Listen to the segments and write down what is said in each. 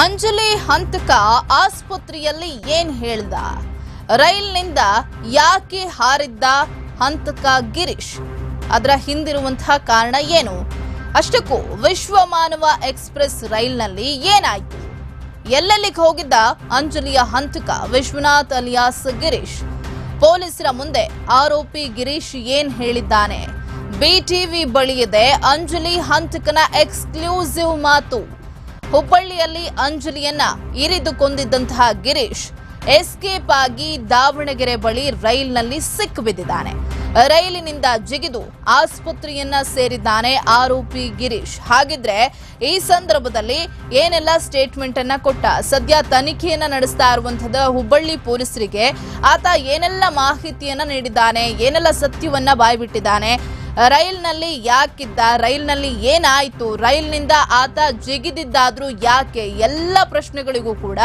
ಅಂಜಲಿ ಹಂತಕ ಆಸ್ಪತ್ರೆಯಲ್ಲಿ ಏನ್ ಹೇಳ್ದ? ರೈಲ್ನಿಂದ ಯಾಕೆ ಹಾರಿದ್ದ ಹಂತಕ ಗಿರೀಶ್? ಅದರ ಹಿಂದಿರುವಂತಹ ಕಾರಣ ಏನು? ಅಷ್ಟಕ್ಕೂ ವಿಶ್ವ ಮಾನವ ಎಕ್ಸ್ಪ್ರೆಸ್ ರೈಲ್ನಲ್ಲಿ ಏನಾಯ್ತು? ಎಲ್ಲೆಲ್ಲಿಗೆ ಹೋಗಿದ್ದ ಅಂಜಲಿಯ ಹಂತಕ ವಿಶ್ವನಾಥ್ ಅಲಿಯಾಸ್ ಗಿರೀಶ್? ಪೊಲೀಸರ ಮುಂದೆ ಆರೋಪಿ ಗಿರೀಶ್ ಏನ್ ಹೇಳಿದ್ದಾನೆ? ಬಿಟಿವಿ ಬಳಿಯದೆ ಅಂಜಲಿ ಹಂತಕನ ಎಕ್ಸ್ಕ್ಲೂಸಿವ್ ಮಾತು. ಹುಬ್ಬಳ್ಳಿಯಲ್ಲಿ ಅಂಜಲಿಯನ್ನ ಇರಿದು ಕೊಂದಿದ್ದಂತಹ ಗಿರೀಶ್ ಎಸ್ಕೇಪ್ ಆಗಿ ದಾವಣಗೆರೆ ಬಳಿ ರೈಲ್ನಲ್ಲಿ ಸಿಕ್ಕಿಬಿದ್ದಿದ್ದಾನೆ ರೈಲಿನಿಂದ ಜಿಗಿದು ಆಸ್ಪತ್ರೆಯನ್ನ ಸೇರಿದ್ದಾನೆ ಆರೋಪಿ ಗಿರೀಶ್. ಹಾಗಿದ್ರೆ ಈ ಸಂದರ್ಭದಲ್ಲಿ ಏನೆಲ್ಲ ಸ್ಟೇಟ್ಮೆಂಟ್ ಅನ್ನ ಕೊಟ್ಟ? ಸದ್ಯ ತನಿಖೆಯನ್ನ ನಡೆಸ್ತಾ ಇರುವಂತದ ಹುಬ್ಬಳ್ಳಿ ಪೊಲೀಸರಿಗೆ. ಆತ ಏನೆಲ್ಲ ಮಾಹಿತಿಯನ್ನ ನೀಡಿದ್ದಾನೆ? ಏನೆಲ್ಲ ಸತ್ಯವನ್ನ ಬಾಯ್ಬಿಟ್ಟಿದ್ದಾನೆ? ರೈಲ್ನಲ್ಲಿ ಯಾಕಿದ್ದ, ರೈಲ್ನಲ್ಲಿ ಏನಾಯಿತು, ರೈಲ್ನಿಂದ ಆತ ಜಿಗಿದಿದ್ದಾದರೂ ಯಾಕೆ? ಎಲ್ಲ ಪ್ರಶ್ನೆಗಳಿಗೂ ಕೂಡ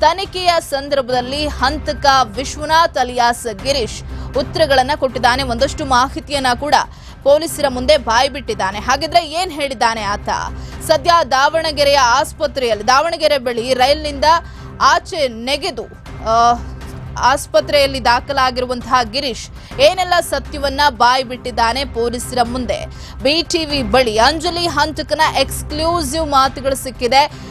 ತನಿಖೆಯ ಸಂದರ್ಭದಲ್ಲಿ ಹಂತಕ ವಿಶ್ವನಾಥ್ ಅಲಿಯಾಸ್ ಗಿರೀಶ್ ಉತ್ತರಗಳನ್ನು ಕೊಟ್ಟಿದ್ದಾನೆ. ಒಂದಷ್ಟು ಮಾಹಿತಿಯನ್ನ ಕೂಡ ಪೊಲೀಸರ ಮುಂದೆ ಬಾಯ್ಬಿಟ್ಟಿದ್ದಾನೆ ಹಾಗಿದ್ರೆ ಏನ್ ಹೇಳಿದ್ದಾನೆ ಆತ? ಸದ್ಯ ದಾವಣಗೆರೆಯ ಆಸ್ಪತ್ರೆಯಲ್ಲಿ, ದಾವಣಗೆರೆ ಬಳಿ ರೈಲ್ನಿಂದ ಆಚೆ ನೆಗೆದು ಆಸ್ಪತ್ರೆಯಲ್ಲಿ ದಾಖಲಾಗಿರುವಂತಹ ಗಿರೀಶ್ ಏನೆಲ್ಲ ಸತ್ಯವನ್ನ ಬಾಯಿ ಬಿಟ್ಟಿದ್ದಾನೆ ಪೊಲೀಸರ ಮುಂದೆ. ಬಿಟಿವಿ ಬಳಿ ಅಂಜಲಿ ಹಂತಕನ ಎಕ್ಸ್ಕ್ಲೂಸಿವ್ ಮಾತುಗಳು ಸಿಕ್ಕಿದೆ.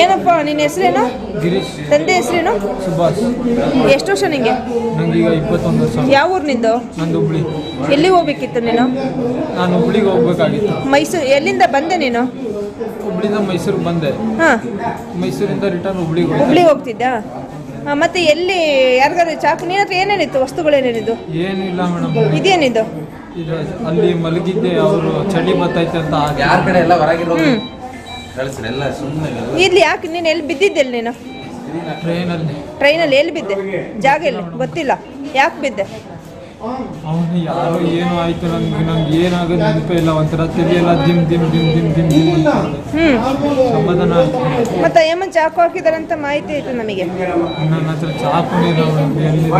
ಏನಪ್ಪ ನಿನ್ನ ಹೆಸರೇನು? ಗಿರೀಶ್. ತಂದೆ ಹೆಸರೇನು? ಸುಭಾಷ್. ಎಷ್ಟು ವರ್ಷ ನಿಂಗೆ? ನನಗೀಗ ಇಪ್ಪತ್ತೊಂದು ವರ್ಷ. ಯಾವ ಊರು ನಿಂದು ನಂದು ಹುಬ್ಳಿ. ಎಲ್ಲಿ ಹೋಗ್ಬೇಕಿತ್ತು ನೀನು? ನಾನು ಹುಬ್ಳಿಗೆ ಹೋಗ್ಬೇಕಾಗಿತ್ತು. ಮೈಸೂರು ಎಲ್ಲಿಂದ ಬಂದೆ ನೀನು? ಹುಬ್ಳಿಂದ ಮೈಸೂರಿಗೆ ಬಂದೆ. ಹಾಂ. ಮೈಸೂರಿಂದ ರಿಟರ್ನ್ ಹುಬ್ಳಿಗೆ ಹೋಯ್ತು ಹುಬ್ಳಿಗೆ ಹೋಗ್ತಿದ್ದ ಹಾಂ ಮತ್ತೆ ಎಲ್ಲಿ ಯಾರಿಗಾರು ಚಾಕು ನಿನ್ನ ಹತ್ರ ಏನೇನಿತ್ತು? ವಸ್ತುಗಳೇನೇನಿದ್ದು ಏನೇನಿದ್ದು? ಏನಿಲ್ಲ ಮೇಡಮ್. ಇದೇನಿದ್ದು? ಇದು ಅಲ್ಲಿ ಮಲಗಿದ್ದೆ ಅವರು ಚಳಿ ಬತ್ತೈತೆ ಅಂತ ಯಾರ ಕಡೆ ಎಲ್ಲ ಹೊರಗಿರೋದು ಇಲ್ಲಿ ಯಾಕೆ? ನೀನು ಎಲ್ಲಿ ಬಿದ್ದಿದ್ದೆ ನೀನು? ಟ್ರೈನಲ್ಲಿ. ಟ್ರೈನಲ್ಲಿ ಎಲ್ಲಿ ಬಿದ್ದೆ? ಜಾಗ ಎಲ್ಲಿ? ಗೊತ್ತಿಲ್ಲ. ಯಾಕೆ ಬಿದ್ದೆ? ಅವನು ಯಾರು ಏನು ಆಯ್ತು ನಂಗೆ ನಂಗೆ ಏನಾಗೋದು ನೆನಪೇ ಇಲ್ಲ. ಒಂಥರ ತಲೆ ಎಲ್ಲ ದಿಮ್ ದಿಮ್ ದಿಮ್ ದಿಮ್ ದಿಮ್ ದಿಮ್ ಅಂತ ಇದೆ. ಹ್ಞೂ ಸಮಾಧಾನ ಆಯ್ತು ಮತ್ತೆ ಚಾಕು ಹಾಕಿದಾರಂತ ಮಾಹಿತಿ ಆಯ್ತು ನಮಗೆ. ನನ್ನ ಹತ್ರ ಚಾಕು ಎಲ್ಲಿ